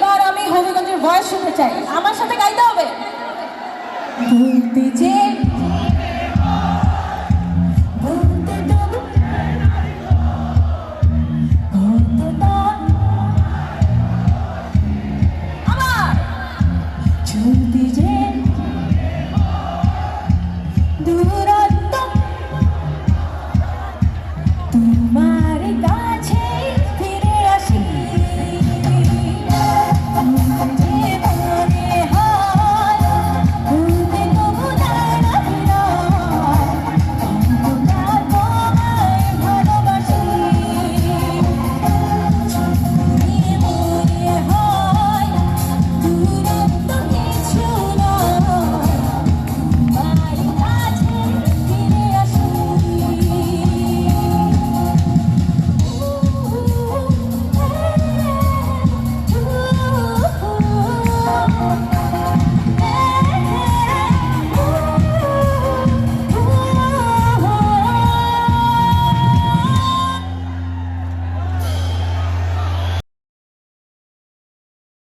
এবার আমি হবিগঞ্জের ভয়েস শুনতে চাই। আমার সাথে গাইতে হবে। ভুলতে চেয়ে